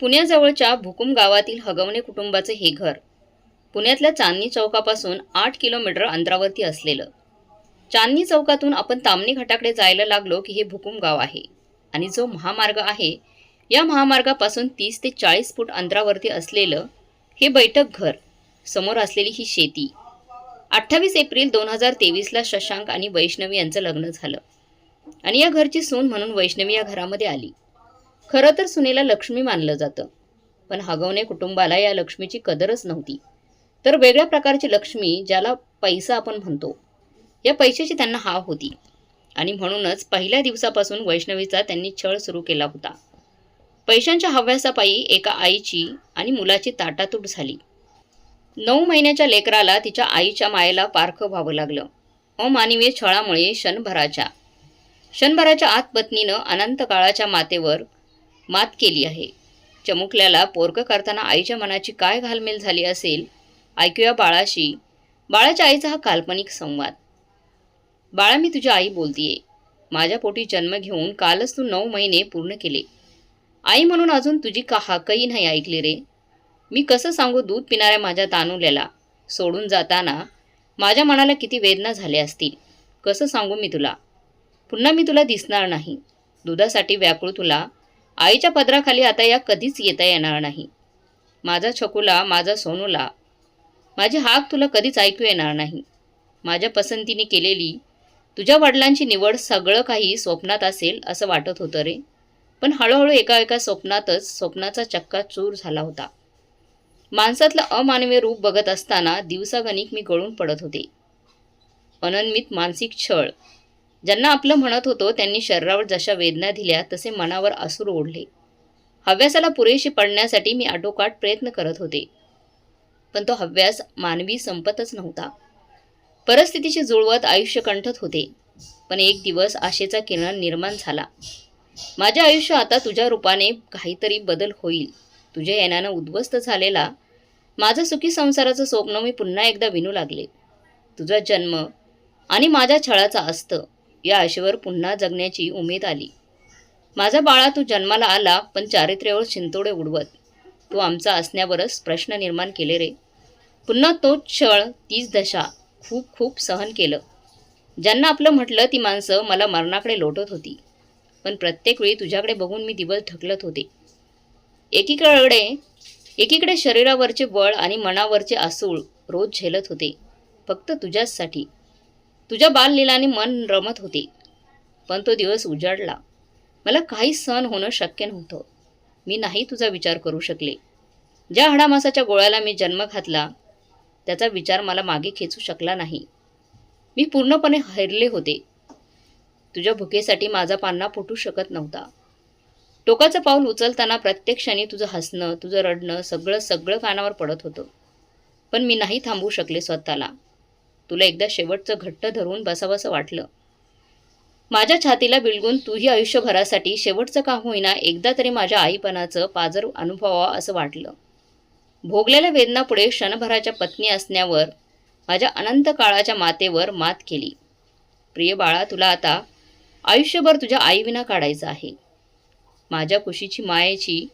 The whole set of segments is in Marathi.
पुण्याजवळच्या भुकुम गावातील हगवणे कुटुंबाचे हे घर पुण्यातल्या चांदणी चौकापासून आठ किलोमीटर अंतरावरती असलेलं. चांदणी चौकातून आपण तामणी घाटाकडे जायला लागलो की हे भुकुम गाव आहे आणि जो महामार्ग आहे या महामार्गापासून तीस ते चाळीस फूट अंतरावरती असलेलं हे बैठक घर. समोर असलेली ही शेती. अठ्ठावीस एप्रिल दोन हजार तेवीसला शशांक आणि वैष्णवी यांचं लग्न झालं. आणि या घरची सून म्हणून वैष्णवी या घरामध्ये आली. खरं तर सुनेला लक्ष्मी मानलं जातं. पण हगवणे कुटुंबाला या लक्ष्मीची कदरच नव्हती. तर वेगळ्या प्रकारची लक्ष्मी ज्याला पैसा आपण म्हणतो या पैशाची त्यांना हाव होती. आणि म्हणूनच पहिल्या दिवसापासून वैष्णवीचा त्यांनी छळ सुरू केला होता. पैशांच्या हव्यासापायी एका आईची आणि मुलाची ताटातूट झाली. नऊ महिन्याच्या लेकराला तिच्या आईच्या मायेला पारखं व्हावं लागलं. अमानवीय छळामुळे क्षणभराच्या क्षणभराच्या आत पत्नीनं अनंत काळाच्या मातेवर मात केली आहे. चमुकल्याला पोरकं करताना आईच्या मनाची काय घालमेल झाली असेल ऐकूया बाळाशी. बाळाच्या आईचा हा काल्पनिक संवाद. बाळा मी तुझी आई बोलतीये. माझ्या पोटी जन्म घेऊन कालच तू नऊ महिने पूर्ण केले. आई म्हणून अजून तुझी का हाकही नाही ऐकली रे? मी कसं सांगू दूध पिणाऱ्या माझ्या तानुल्याला? सोडून जाताना माझ्या मनाला किती वेदना झाल्या असतील? कसं सांगू मी तुला? पुन्हा मी तुला दिसणार नाही. दुधासाठी व्याकुळ तुला आईच्या पदराखाली आता या कधीच येता येणार नाही. माझा छकुला माझा सोनूला माझी हाक तुला कधीच ऐकू येणार नाही. माझ्या पसंतीने केलेली तुझ्या वडिलांची निवड सगळं काही स्वप्नात असेल असं वाटत होतं रे. पण हळूहळू एका एका स्वप्नातच स्वप्नाचा चक्का चूर झाला होता. माणसातलं अमानवीय रूप बघत असताना दिवसागणिक मी गळून पडत होते. अनन्मित मानसिक छळ ज्यांना आपलं म्हणत होतो त्यांनी शरीरावर जशा वेदना दिल्या तसे मनावर असूर ओढले. हव्यासाला पुरेशी पडण्यासाठी मी आटोकाट प्रयत्न करत होते. पण तो हव्यास मानवी संपतच नव्हता. परिस्थितीशी जुळवत आयुष्य कंठत होते. पण एक दिवस आशेचा किरण निर्माण झाला. माझे आयुष्य आता तुझ्या रूपाने काहीतरी बदल होईल. तुझ्या येण्यानं उद्ध्वस्त झालेला माझं सुखी संसाराचं स्वप्न मी पुन्हा एकदा विणू लागले. तुझा जन्म आणि माझ्या छळाचा असतं या आशेवर पुन्हा जगण्याची उमेद आली. माझा बाळा तू जन्माला आला पण चारित्र्यावर चिंतोडे उडवत. तू आमचा असण्यावरच प्रश्न निर्माण केले रे. पुन्हा तोच छळ तीच दशा खूप खूप सहन केलं. ज्यांना आपलं म्हटलं ती माणसं मला मरणाकडे लोटत होती. पण प्रत्येक वेळी तुझ्याकडे बघून मी दिवस ढकलत होते. एकीकडे एकीकडे शरीरावरचे बळ आणि मनावरचे आसूळ रोज झेलत होते. फक्त तुझ्याचसाठी. तुझ्या बाललीलाने मन रमत होते. पण तो दिवस उजाडला. मला काहीच सहन होणं शक्य नव्हतं. मी नाही तुझा विचार करू शकले. ज्या हाडामासाच्या गोळ्याला मी जन्म घातला त्याचा विचार मला मागे खेचू शकला नाही. मी पूर्णपणे हरले होते. तुझ्या भुकेसाठी माझा पान्ना फुटू शकत नव्हता. टोकाचं पाऊल उचलताना प्रत्येक क्षणी तुझं हसणं तुझं रडणं सगळं सगळं कानावर पडत होतं. पण मी नाही थांबवू शकले स्वतःला. तुला एकदा शेवटचं घट्ट धरून बसावंसं वाटलं. माझ्या छातीला बिलगून तूही आयुष्यभरासाठी शेवटचं का होईना एकदा तरी माझ्या आईपणाचं पाजर अनुभवावं असं वाटलं. भोगलेल्या वेदनापुढे क्षणभराच्या पत्नी असण्यावर माझ्या अनंत काळाच्या मातेवर मात केली. प्रिय बाळा तुला आता आयुष्यभर तुझ्या आईविना काढायचं आहे. माझ्या कुशीची मायेची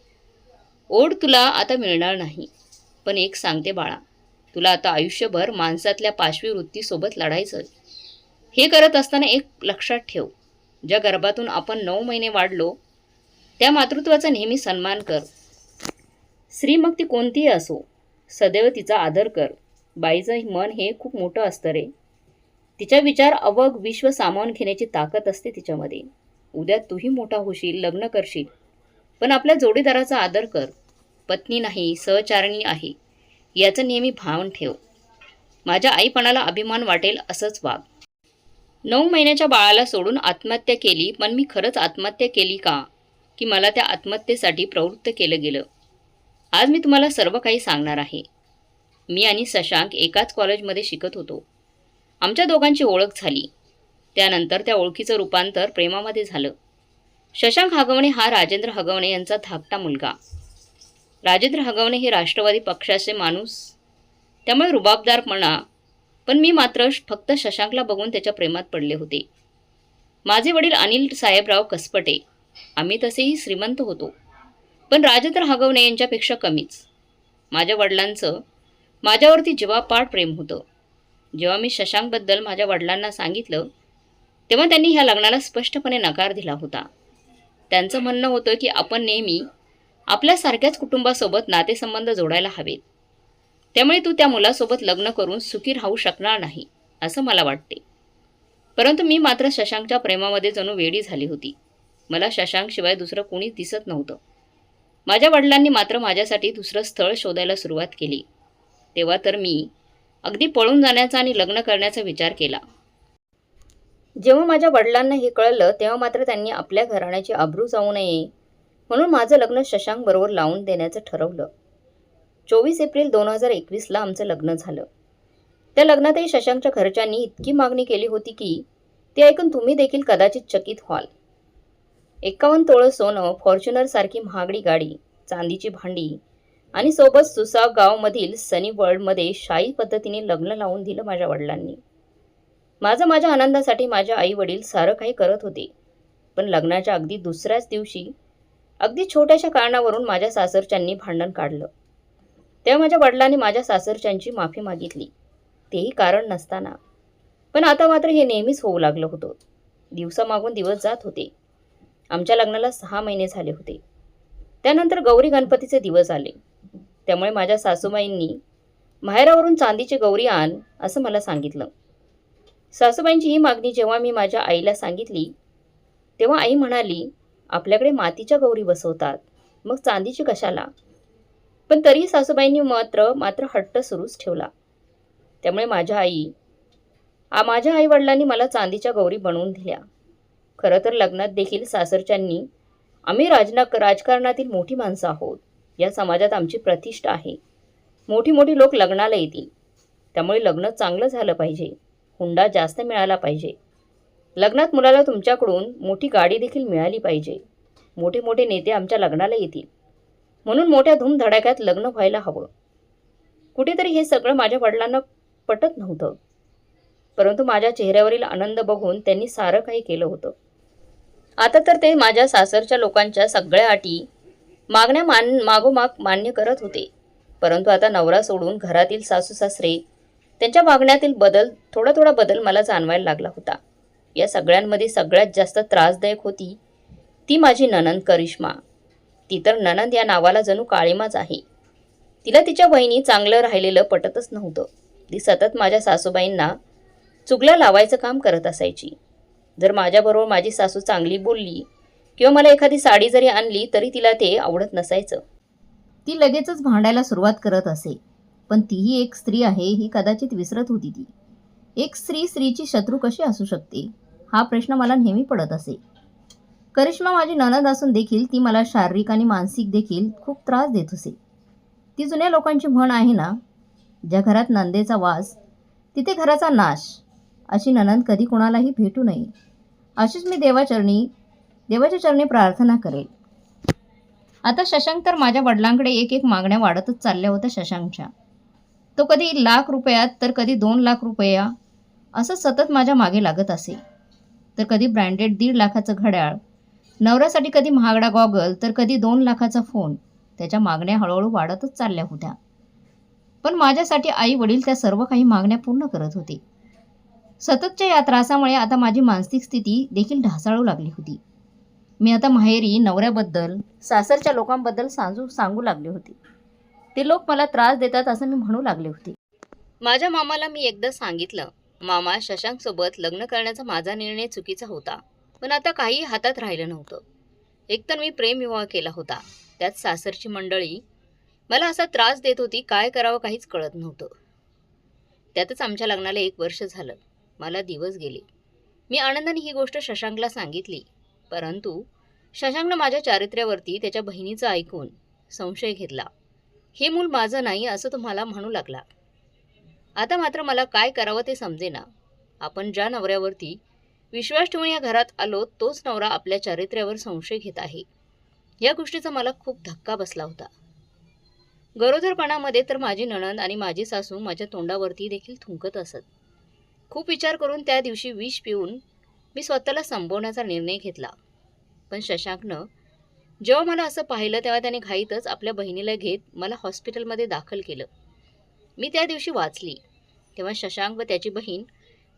ओढ तुला आता मिळणार नाही. पण एक सांगते बाळा तुला आता आयुष्यभर माणसातल्या पाशवी वृत्तीसोबत लढायचं हे करत असताना एक लक्षात ठेव. ज्या गर्भातून आपण नऊ महिने वाढलो त्या मातृत्वाचा नेहमी सन्मान कर. स्त्री मग ती कोणतीही असो सदैव तिचा आदर कर. बाईचं मन हे खूप मोठं असतं रे तिचा विचार अवघ विश्व सामावून घेण्याची ताकद असते तिच्यामध्ये. उद्या तूही मोठा होशील लग्न करशील. पण आपल्या जोडीदाराचा आदर कर. पत्नी नाही सहचारणी आहे. याचं नेहमी भान ठेव. माझ्या आईपणाला अभिमान वाटेल असंच वाग. नऊ महिन्याच्या बाळाला सोडून आत्महत्या केली पण मी खरंच आत्महत्या केली का? की मला त्या आत्महत्येसाठी प्रवृत्त केलं गेलं? आज मी तुम्हाला सर्व काही सांगणार आहे. मी आणि शशांक एकाच कॉलेजमध्ये शिकत होतो. आमच्या दोघांची ओळख झाली. त्यानंतर त्या ओळखीचं रूपांतर प्रेमामध्ये झालं. शशांक हगवणे हा राजेंद्र हगवणे यांचा धाकटा मुलगा. राजेंद्र हगवणे हे राष्ट्रवादी पक्षाचे माणूस. त्यामुळे रुबाबदारपणा पण मी मात्र फक्त शशांकला बघून त्याच्या प्रेमात पडले होते. माझे वडील अनिल साहेबराव कसपटे आम्ही तसेही श्रीमंत होतो. पण राजेंद्र हगवणे यांच्यापेक्षा कमीच. माझ्या वडिलांचं माझ्यावरती जीवापाड प्रेम होतं. जेव्हा मी शशांकबद्दल माझ्या वडिलांना सांगितलं तेव्हा त्यांनी ह्या लग्नाला स्पष्टपणे नकार दिला होता. त्यांचं म्हणणं होतं की आपण नेहमी आपल्यासारख्याच कुटुंबासोबत नातेसंबंध जोडायला हवेत. त्यामुळे तू त्या मुलासोबत लग्न करून सुखी राहू शकणार नाही असं मला वाटते. परंतु मी मात्र शशांकच्या प्रेमामध्ये जणू वेडी झाली होती. मला शशांकशिवाय दुसरं कोणीच दिसत नव्हतं. माझ्या वडिलांनी मात्र माझ्यासाठी दुसरं स्थळ शोधायला सुरुवात केली. तेव्हा तर मी अगदी पळून जाण्याचा आणि लग्न करण्याचा विचार केला. जेव्हा माझ्या वडिलांना हे कळलं तेव्हा मात्र त्यांनी आपल्या घराण्याची आबरू जाऊ नये म्हणून माझं लग्न शशांक बरोबर लावून देण्याचं ठरवलं. चोवीस एप्रिल दोन हजार एकवीसला आमचं लग्न झालं. त्या लग्नातही शशांकच्या घरच्यांनी इतकी मागणी केली होती की ते ऐकून तुम्ही देखील कदाचित चकित व्हाल. एकावन्न तोळं सोनं फॉर्च्युनरसारखी महागडी गाडी चांदीची भांडी आणि सोबत सुसाव गावमधील सनी वर्ल्डमध्ये शाही पद्धतीने लग्न लावून दिलं माझ्या वडिलांनी. माझं माझ्या आनंदासाठी माझ्या आई वडील सारं काही करत होते पण लग्नाच्या अगदी दुसऱ्याच दिवशी अगदी छोट्याशा कारणावरून माझ्या सासरच्यांनी भांडण काढलं. तेव्हा माझ्या वडिलांनी माझ्या सासरच्यांची माफी मागितली. तेही कारण नसताना. पण आता मात्र हे नेहमीच होऊ लागलं होतं. दिवसामागून दिवस जात होते. आमच्या लग्नाला सहा महिने झाले होते. त्यानंतर गौरी गणपतीचे दिवस आले. त्यामुळे माझ्या सासूबाईंनी माहेरावरून चांदीची गौरी आण असं मला सांगितलं. सासूबाईंची ही मागणी जेव्हा मी माझ्या आईला सांगितली तेव्हा आई म्हणाली आपल्याकडे मातीच्या गौरी बसवतात. मग चांदीची कशाला? पण तरीही सासूबाईंनी मात्र मात्र हट्ट सुरूच ठेवला. त्यामुळे माझ्या आई आ माझ्या आईवडिलांनी मला चांदीच्या गौरी बनवून दिल्या. खरं तर लग्नात देखील सासरच्यांनी आम्ही राजना राजकारणातील मोठी माणसं आहोत. या समाजात आमची प्रतिष्ठा आहे. मोठी मोठी लोक लग्नाला येतील. त्यामुळे लग्न चांगलं झालं पाहिजे. हुंडा जास्त मिळाला पाहिजे. लग्नात मुलाला तुमच्याकडून मोठी गाडी देखील मिळाली पाहिजे. मोठे मोठे नेते आमच्या लग्नाला येतील. म्हणून मोठ्या धूमधडाक्यात लग्न व्हायला हवं. कुठेतरी हे सगळं माझ्या वडिलांना पटत नव्हतं. परंतु माझ्या चेहऱ्यावरील आनंद बघून त्यांनी सारं काही केलं होतं. आता तर ते माझ्या सासरच्या लोकांच्या सगळ्या अटी मागण्या मान मागोमाग मान्य करत होते. परंतु आता नवरा सोडून घरातील सासू सासरे त्यांच्या मागण्यातील बदल थोडा थोडा बदल मला जाणवायला लागला होता. या सगळ्यांमध्ये सगळ्यात जास्त त्रासदायक होती ती माझी ननंद करिश्मा. ती तर ननंद या नावाला जणू काळीमाच आहे. तिला तिच्या बहिणी चांगलं राहिलेलं पटतच नव्हतं. ती सतत माझ्या सासूबाईंना चुगला लावायचं काम करत असायची. जर माझ्याबरोबर माझी सासू चांगली बोलली किंवा मला एखादी साडी जरी आणली तरी तिला ते आवडत नसायचं. ती लगेचच भांडायला सुरुवात करत असे. पण तीही एक स्त्री आहे ही कदाचित विसरत होती ती. एक स्त्री स्त्रीची शत्रू कशी असू शकते? हा प्रश्न मला नेहमी पडत असे. करिश्मा माझी ननद असून देखील ती मला शारीरिक आणि मानसिक देखील खूप त्रास देत असे. ती जुन्या लोकांची म्हण आहे ना ज्या घरात नंदेचा वास तिथे घराचा नाश अशी ननंद कधी कोणालाही भेटू नये. अशीच मी देवाचरणी देवाच्या चरणी प्रार्थना करेल. आता शशांक तर माझ्या वडिलांकडे एक एक मागण्या वाढतच चालल्या होत्या शशांकच्या. तो कधी लाख रुपयात तर कधी दोन लाख रुपया असं सतत माझ्या मागे लागत असे. तर कधी ब्रँडेड दीड लाखाचं घड्याळ नवऱ्यासाठी कधी महागडा गॉगल तर कधी दोन लाखाचा फोन. त्याच्या मागण्या हळूहळू वाढतच चालल्या होत्या. पण माझ्यासाठी आई वडील त्या सर्व काही मागण्या पूर्ण करत होते. सततच्या या त्रासामुळे आता माझी मानसिक स्थिती देखील ढासाळू लागली होती. मी आता माहेरी नवऱ्याबद्दल सासरच्या लोकांबद्दल सांगू सांगू लागले होते. ते लोक मला त्रास देतात असं मी म्हणू लागले होते. माझ्या मामाला मी एकदा सांगितलं मामा शशांकसोबत लग्न करण्याचा माझा निर्णय चुकीचा होता. पण आता काही हातात राहिलं नव्हतं. एकतर मी प्रेमविवाह केला होता. त्यात सासरची मंडळी मला असा त्रास देत होती काय करावं काहीच कळत नव्हतं. त्यातच आमच्या लग्नाला एक वर्ष झालं. मला दिवस गेले. मी आनंदाने ही गोष्ट शशांकला सांगितली. परंतु शशांकनं माझ्या चारित्र्यावरती त्याच्या बहिणीचं ऐकून संशय घेतला. हे मूल माझं नाही असं तुम्हाला म्हणू लागला. आता मात्र मला काय करावं ते समजेना. आपण ज्या नवऱ्यावरती विश्वास ठेवून या घरात आलो तोच नवरा आपल्या चारित्र्यावर संशय घेत आहे. या गोष्टीचा मला खूप धक्का बसला होता. गरोदरपणामध्ये तर माझी नणंद आणि माझी सासू माझ्या तोंडावरती देखील थुंकत असत. खूप विचार करून त्या दिवशी विष पिऊन मी स्वतःला संपवण्याचा निर्णय घेतला. पण शशांकनं जेव्हा मला असं पाहिलं तेव्हा त्याने घाईतच आपल्या बहिणीला घेत मला हॉस्पिटलमध्ये दाखल केलं. मी त्या दिवशी वाचली. तेव्हा शशांक व त्याची बहीण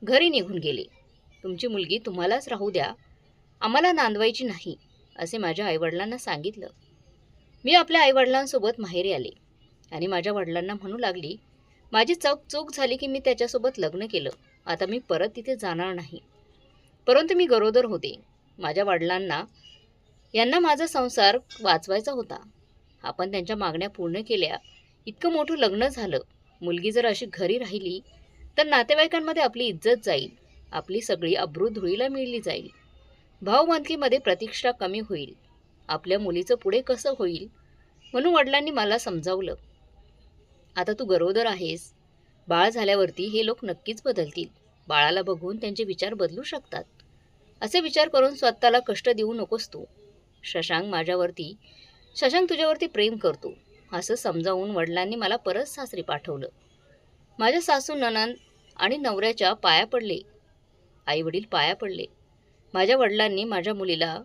घरी निघून गेली. तुमची मुलगी तुम्हालाच राहू द्या. आम्हाला नांदवायची नाही असे माझ्या आईवडिलांना सांगितलं. मी आपल्या आईवडिलांसोबत माहेरी आले आणि माझ्या वडिलांना म्हणू लागली माझी चौक चूक झाली की मी त्याच्यासोबत लग्न केलं. आता मी परत तिथे जाणार नाही. परंतु मी गरोदर होते. माझ्या वडिलांना यांना माझा संसार वाचवायचा होता. आपण त्यांच्या मागण्या पूर्ण केल्या. इतकं मोठं लग्न झालं. मुलगी जर अशी घरी राहिली तर नातेवाईकांमध्ये आपली इज्जत जाईल आपली सगळी अब्रू धुळीला मिळली जाईल. भाऊबंदकीमध्ये प्रतिष्ठा कमी होईल आपल्या मुलीचं पुढे कसं होईल म्हणून वडिलांनी मला समजावलं. आता तू गरोदर आहेस बाळ झाल्यावरती हे लोक नक्कीच बदलतील बाळाला बघून त्यांचे विचार बदलू शकतात. असे विचार करून स्वतःला कष्ट देऊ नकोस तू. शशांक माझ्यावरती शशांक तुझ्यावरती प्रेम करतो. असं समजावून वडिलांनी मला परत सासरी पाठवलं. माझ्या सासू ननंद आणि नवऱ्याच्या पाया पडले. आई वडील पाया पडले. माझ्या वडिलांनी माझ्या मुलीला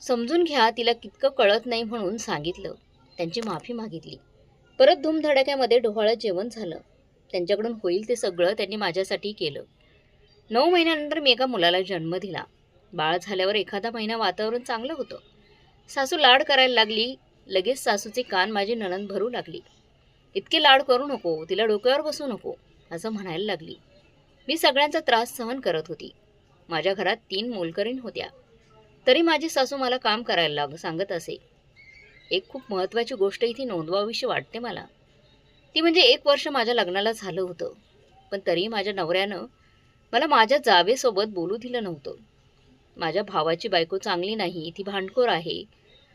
समजून घ्या तिला कितकं कळत नाही म्हणून सांगितलं. त्यांची माफी मागितली. परत धूमधडाक्यामध्ये डोहाळं जेवण झालं. त्यांच्याकडून होईल ते सगळं त्यांनी माझ्यासाठी केलं. नऊ महिन्यानंतर मी एका मुलाला जन्म दिला. बाळ झाल्यावर एखादा महिना वातावरण चांगलं होतं. सासू लाड करायला लागली. लगेच सासूचे कान माझी नणंद भरू लागली. इतके लाड करू नको तिला डोक्यावर बसू नको असं म्हणायला लागली. मी सगळ्यांचा त्रास सहन करत होती. माझ्या घरात तीन मोलकरीण होत्या. तरी माझी सासू मला काम करायला लाग सांगत असे. एक खूप महत्त्वाची गोष्ट इथे नोंदवावीशी वाटते मला. ती म्हणजे एक वर्ष माझ्या लग्नाला झालं होतं. पण तरी माझ्या नवऱ्यानं मला माझ्या जावेसोबत बोलू दिलं नव्हतं. माझ्या भावाची बायको चांगली नाही ती भांडखोर आहे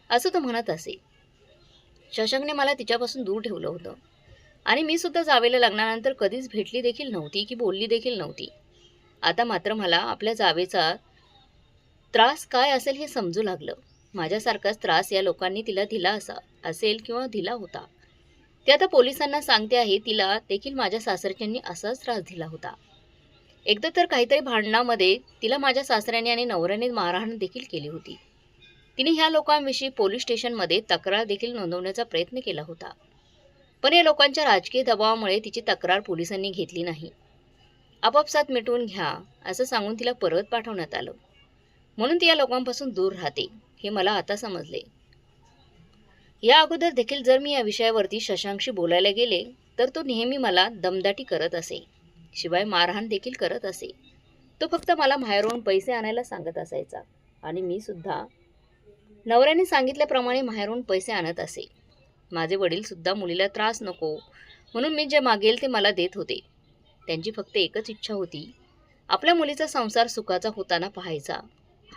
असं तो म्हणत असे. शशंकने मला तिच्यापासून दूर ठेवलं होतं. आणि मी सुद्धा जावेला लग्नानंतर कधीच भेटली देखील नव्हती की बोलली देखील नव्हती. आता मात्र मला आपल्या जावेचा त्रास काय असेल हे समजू लागलं. माझ्यासारखाच त्रास या लोकांनी तिला दिला असा असेल किंवा दिला होता. ते आता पोलिसांना सांगते आहे तिला देखील माझ्या सासरच्यांनी असाच त्रास दिला होता. एकदा तर काहीतरी भांडणामध्ये तिला माझ्या सासऱ्याने आणि नवऱ्याने मारहाण देखील केली होती. तिने ह्या लोकांविषयी पोलीस स्टेशनमध्ये तक्रार देखील नोंदवण्याचा प्रयत्न केला होता. पण या लोकांच्या राजकीय दबावामुळे तिची तक्रार पोलिसांनी घेतली नाही. आपापसात मिटवून घ्या असं सांगून तिला परत पाठवण्यात आलं. म्हणून ती या लोकांपासून दूर राहते हे मला आता समजले. या अगोदर देखील जर मी या विषयावरती शशांकशी बोलायला गेले तर तो नेहमी मला दमदाटी करत असे. शिवाय मारहाण देखील करत असे. तो फक्त मला माहेरून पैसे आणायला सांगत असायचा. आणि मी सुद्धा नवऱ्याने सांगितल्याप्रमाणे माहेरून पैसे आणत असे. माझे वडीलसुद्धा मुलीला त्रास नको म्हणून मी जे मागेल ते मला देत होते. त्यांची फक्त एकच इच्छा होती आपल्या मुलीचा संसार सुखाचा होताना पाहायचा.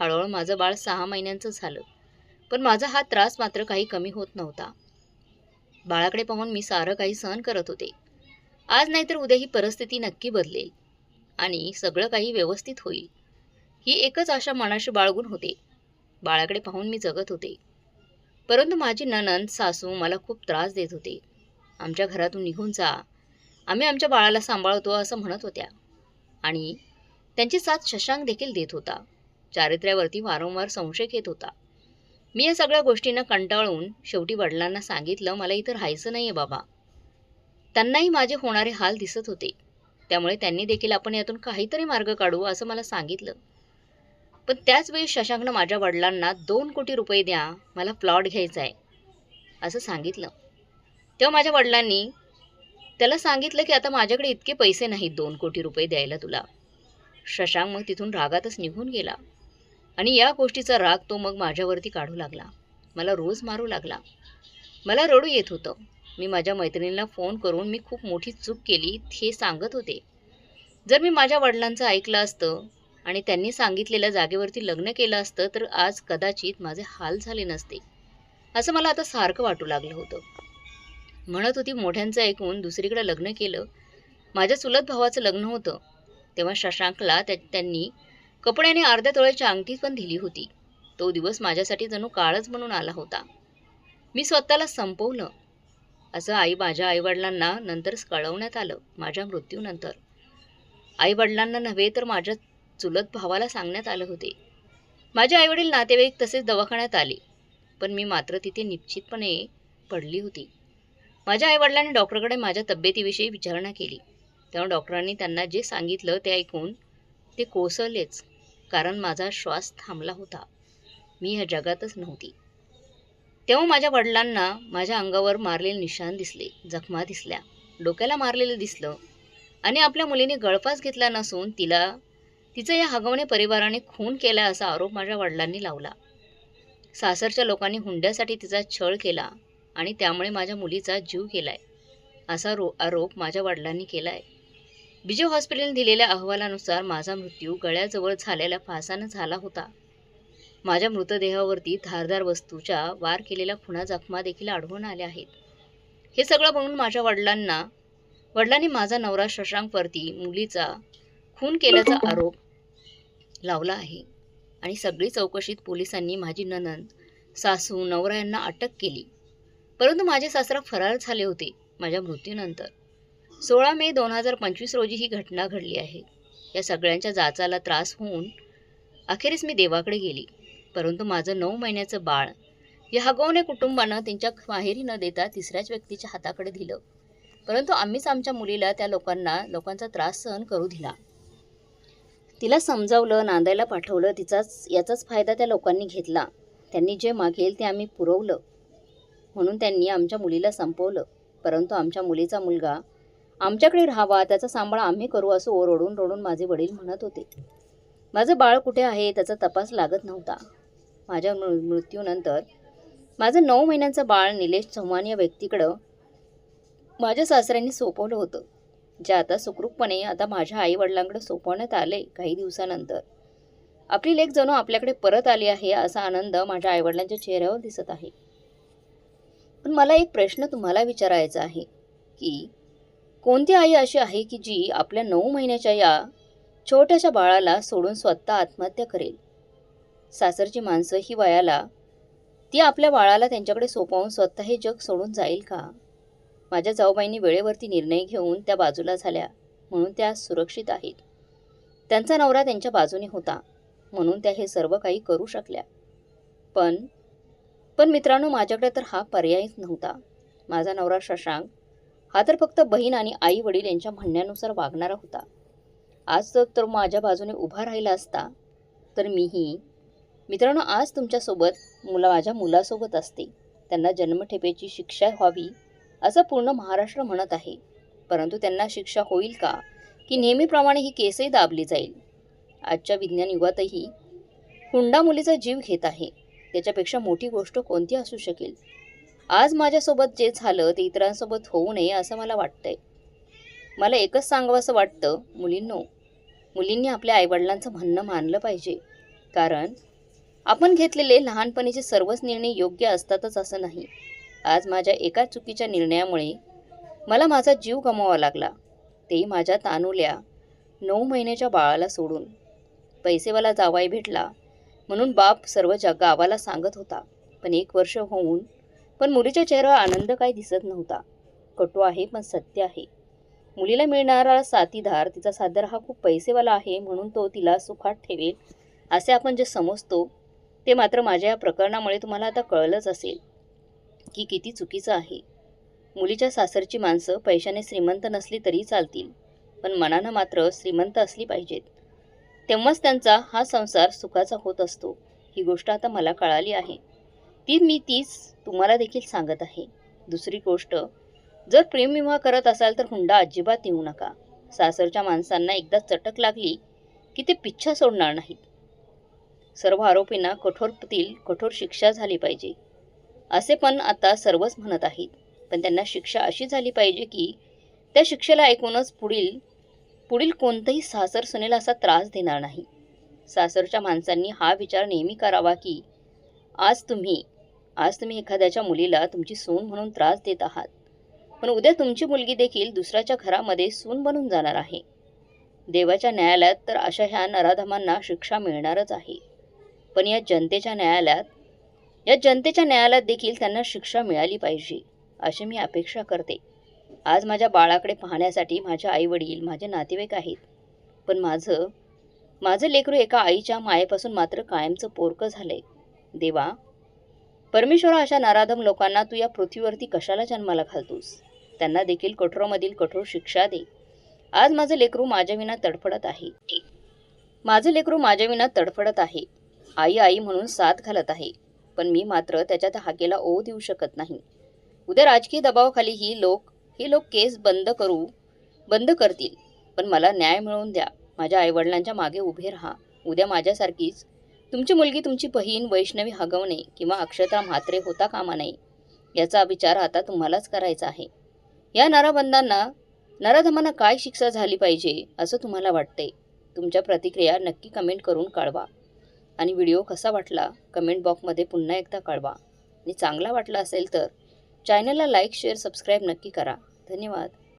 हळूहळू माझं बाळ सहा महिन्यांचं झालं पण माझा हा त्रास मात्र काही कमी होत नव्हता. बाळाकडे पाहून मी सारं काही सहन करत होते. आज नाहीतर उद्या ही परिस्थिती नक्की बदलेल आणि सगळं काही व्यवस्थित होईल. ही एकच आशा मनाशी बाळगून होते. बाळाकडे पाहून मी जगत होते. परंतु माझी ननंद सासू मला खूप त्रास देत होते. आमच्या घरातून निघून जा. आम्ही आमच्या बाळाला सांभाळतो असं म्हणत होत्या. आणि त्यांची साथ शशांक देखील देत होता. चारित्र्यावरती वारंवार संशय घेत होता. मी या सगळ्या गोष्टींना कंटाळून शेवटी वडिलांना सांगितलं मला इथं राहायचं नाही आहे बाबा. त्यांनाही माझे होणारे हाल दिसत होते. त्यामुळे त्यांनी देखील आपण यातून काहीतरी मार्ग काढू असं मला सांगितलं. पण त्याचवेळी शशांकनं माझ्या वडिलांना दोन कोटी रुपये द्या मला प्लॉट घ्यायचा आहे असं सांगितलं. तेव्हा माझ्या वडिलांनी त्याला सांगितलं की आता माझ्याकडे इतके पैसे नाहीत दोन कोटी रुपये द्यायला तुला. शशांक मग तिथून रागातच निघून गेला. आणि या गोष्टीचा राग तो मग माझ्यावरती काढू लागला. मला रोज मारू लागला. मला रडू येत होतं. मी माझ्या मैत्रिणीला फोन करून मी खूप मोठी चूक केली हे सांगत होते. जर मी माझ्या वडिलांचं ऐकलं असतं आणि त्यांनी सांगितलेल्या जागेवरती लग्न केलं असतं तर आज कदाचित माझे हाल झाले नसते. असं मला आता सारखं वाटू लागलं होतं. म्हणत होती मोठ्यांचं ऐकून दुसरीकडे लग्न केलं. माझ्या चुलत भावाचं लग्न होतं. तेव्हा शशांकला त्या त्यांनी कपड्याने अर्ध्या तोळ्याची अंगठी पण दिली होती. तो दिवस माझ्यासाठी जणू काळच म्हणून आला होता. मी स्वतःला संपवलं. असं आई माझ्या आईवडिलांना नंतर कळवण्यात आलं माझ्या मृत्यूनंतर. आईवडिलांना नव्हे तर माझ्या चुलत भावाला सांगण्यात आलं होते. माझे आईवडील नातेवाईक तसेच दवाखान्यात आले पण मी मात्र तिथे निश्चितपणे पडली होती. माझ्या आईवडिलांनी डॉक्टरकडे माझ्या तब्येतीविषयी विचारणा केली. तेव्हा डॉक्टरांनी त्यांना जे सांगितलं ते ऐकून ते कोसळलेच कारण माझा श्वास थांबला होता. मी ह्या जगातच नव्हती. तेव्हा माझ्या वडिलांना माझ्या अंगावर मारलेले निशाण दिसले जखमा दिसल्या. डोक्याला मारलेलं दिसलं. आणि आपल्या मुलीने गळफास घेतला नसून तिला तिचं या हगवणे परिवाराने खून केला असा आरोप माझ्या वडिलांनी लावला. सासरच्या लोकांनी हुंड्यासाठी तिचा छळ केला आणि त्यामुळे माझ्या मुलीचा जीव गेलाय असा रो आरोप माझ्या वडिलांनी केला आहे विजय हॉस्पिटलने दिलेल्या अहवालानुसार माझा मृत्यू गळ्याजवळ झालेल्या फासानं झाला होता. माझ्या मृतदेहावरती धारदार वस्तूच्या वार केलेल्या खुणा जखमा देखील आढळून आल्या आहेत. हे सगळं बघून माझ्या वडिलांना वडिलांनी माझा नवरा शशांकवरती मुलीचा खून केल्याचा आरोप लावला आहे. आणि सगळी चौकशीत पोलिसांनी माझी ननंद सासू नवरा यांना अटक केली. परंतु माझे सासरा फरार झाले होते माझ्या मृत्यूनंतर. सोळा मे दोन हजार पंचवीस रोजी ही घटना घडली आहे. या सगळ्यांच्या जाचाला त्रास होऊन अखेरीस मी देवाकडे गेली. परंतु माझं नऊ महिन्याचं बाळ या हगवणे कुटुंबानं त्यांच्या माहेरी न देता तिसऱ्याच व्यक्तीच्या हाताकडे दिलं. परंतु आम्हीच आमच्या मुलीला त्या लोकांना लोकांचा त्रास सहन करू दिला. तिला समजावलं नांदायला पाठवलं तिचाच याचाच फायदा त्या लोकांनी घेतला. त्यांनी जे मागेल ते आम्ही पुरवलं. म्हणून त्यांनी आमच्या मुलीला संपवलं. परंतु आमच्या मुलीचा मुलगा आमच्याकडे राहावा त्याचा सांभाळ आम्ही करू असं ओरडून रडून माझे वडील म्हणत होते. माझं बाळ कुठे आहे त्याचा तपास लागत नव्हता. माझ्या मृ मृत्यूनंतर माझं नऊ महिन्यांचं बाळ निलेश चव्हाण या व्यक्तीकडं माझ्या सासऱ्यांनी सोपवलं होतं. जे आता सुखरूपपणे आता माझ्या आईवडिलांकडे सोपवण्यात आले काही दिवसानंतर. आपली लेख जणू आपल्याकडे परत आली आहे असा आनंद माझ्या आईवडिलांच्या चेहऱ्यावर दिसत आहे. पण मला एक प्रश्न तुम्हाला विचारायचा आहे की कोणती आई अशी आहे की जी आपल्या नऊ महिन्याच्या या छोट्याशा बाळाला सोडून स्वतः आत्महत्या करेल? सासरची माणसं ही वयाला ती आपल्या बाळाला त्यांच्याकडे सोपवून स्वतः हे जग सोडून जाईल का? माझ्या जाऊबाईंनी वेळेवरती निर्णय घेऊन त्या बाजूला झाल्या म्हणून त्या सुरक्षित आहेत. त्यांचा नवरा त्यांच्या बाजूने होता म्हणून त्या हे सर्व काही करू शकल्या. पण पण मित्रांनो माझ्याकडे तर हा पर्यायच नव्हता. माझा नवरा शशांक हा तर फक्त बहीण आणि आई वडील यांच्या म्हणण्यानुसार वागणारा होता. आज तर तो माझ्या बाजूने उभा राहिला असता तर मीही मित्रांनो आज तुमच्यासोबत मुला माझ्या मुलासोबत असते. त्यांना जन्मठेपेची शिक्षा व्हावी असं पूर्ण महाराष्ट्र म्हणत आहे. परंतु त्यांना शिक्षा होईल का? की नेहमीप्रमाणे ही केसही दाबली जाईल. आजच्या विज्ञान युगातही हुंडा मुलीचा जीव घेत आहे. त्याच्यापेक्षा मोठी गोष्ट कोणती असू शकेल? आज माझ्यासोबत जे झालं ते इतरांसोबत होऊ नये असं मला वाटतंय. मला एकच सांगावं असं वाटतं मुलींनो मुलींनी आपल्या आईवडिलांचं म्हणणं मानलं पाहिजे. कारण आपण घेतलेले लहानपणीचे सर्वच निर्णय योग्य असतातच असं नाही. आज माझ्या एका चुकीच्या निर्णयामुळे मला माझा जीव गमवावा लागला. ते माझ्या तानुल्या नऊ महिन्याच्या बाळाला सोडून पैसेवाला जावाई भेटला म्हणून बाप सर्व जग गावाला सांगत होता. पण एक वर्ष होऊन पण मुलीच्या चेहऱ्यावर आनंद काही दिसत नव्हता. कटू आहे पण सत्य आहे. मुलीला मिळणारा साथीदार तिचा सादर हा खूप पैसेवाला आहे म्हणून तो तिला सुखात ठेवेल असे आपण जे समजतो ते मात्र माझ्या या प्रकरणामुळे तुम्हाला आता कळलंच असेल. की किती चुकीचं आहे. मुलीच्या सासरची माणसं पैशाने श्रीमंत नसली तरी चालतील पण मनानं मात्र श्रीमंत असली पाहिजेत. तेव्हाच त्यांचा हा संसार सुखाचा होत असतो ही गोष्ट आता मला कळाली आहे. ती मी तीच तुम्हाला देखील सांगत आहे. दुसरी गोष्ट जर प्रेमविवाह करत असाल तर हुंडा अजिबात देऊ नका. सासरच्या माणसांना एकदा चटक लागली की ते पिच्छा सोडणार नाहीत. सर्व आरोपींना कठोरतील कठोर शिक्षा झाली पाहिजे. असे पण आता सर्वच म्हणत आहेत. पण त्यांना शिक्षा अशी झाली पाहिजे की त्या शिक्षेला ऐकूनच पुढील पुढील कोणतंही सासर सुनेला असा त्रास देणार नाही. सासरच्या माणसांनी हा विचार नेहमी करावा की आज तुम्ही आज तुम्ही एखाद्याच्या मुलीला तुमची सून म्हणून त्रास देत आहात. पण उद्या तुमची मुलगी देखील दुसऱ्याच्या घरामध्ये सून बनून जाणार आहे. देवाच्या न्यायालयात तर अशा ह्या नराधमांना शिक्षा मिळणारच आहे. पण या जनतेच्या न्यायालयात या जनतेच्या न्यायालयात देखील त्यांना शिक्षा मिळाली पाहिजे अशी मी अपेक्षा करते. आज माझ्या बाळाकडे पाहण्यासाठी माझे आईवडील माझे नातेवाईक आहेत. पण माझं माझं लेकरू एका आईच्या मायेपासून मात्र कायमचं पोरकं झालंय. देवा परमेश्वरा अशा नाराधम लोकांना तू या पृथ्वीवरती कशाला जन्माला घालतोस? त्यांना देखील कठोरामधील कठोर शिक्षा दे. आज माझं लेकरू माझ्याविना तडफडत आहे. माझं लेकरू माझ्याविना तडफडत आहे. आई आई म्हणून साथ घालत आहे. पण मी मात्र त्याच्या धाकेला ओ देऊ शकत नाही. उद्या राजकीय दबावाखाली ही लोक हे लोक केस बंद करू बंद करतील. पण मला न्याय मिळवून द्या. माझ्या आईवडिलांच्या मागे उभे राहा. उद्या माझ्यासारखीच. तुमची मुलगी तुमची बहीण वैष्णवी हगवणे किंवा अक्षता म्हात्रे होता कामा नये याचा विचार आता तुम्हालाच करायचा आहे. या नराबंधांना नराधमांना काय शिक्षा झाली पाहिजे असं तुम्हाला वाटते तुमच्या प्रतिक्रिया नक्की कमेंट करून कळवा. आणि व्हिडिओ कसा वाटला कमेंट बॉक्समध्ये पुन्हा एकदा कळवा. आणि चांगला वाटला असेल तर चॅनलला लाईक शेअर सबस्क्राईब नक्की करा. धन्यवाद.